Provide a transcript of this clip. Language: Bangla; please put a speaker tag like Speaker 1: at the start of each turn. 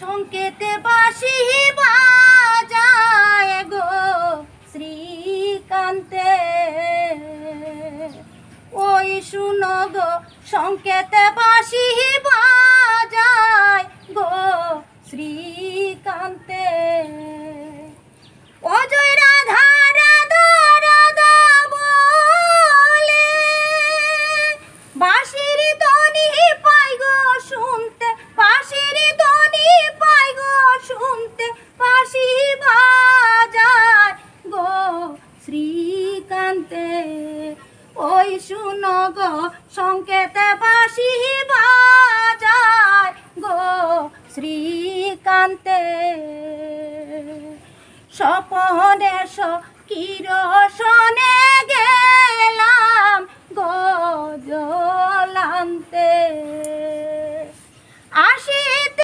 Speaker 1: সংকেতে বাসি বাজায় গো শ্রীকান্তে। ওই শুনো গো সংকেতে বাসি বাজায় গো শ্রীকান্তে। ওই শুনো গো সংকেতে বাসি বাজায় গো শ্রীকান্তে। স্বপনে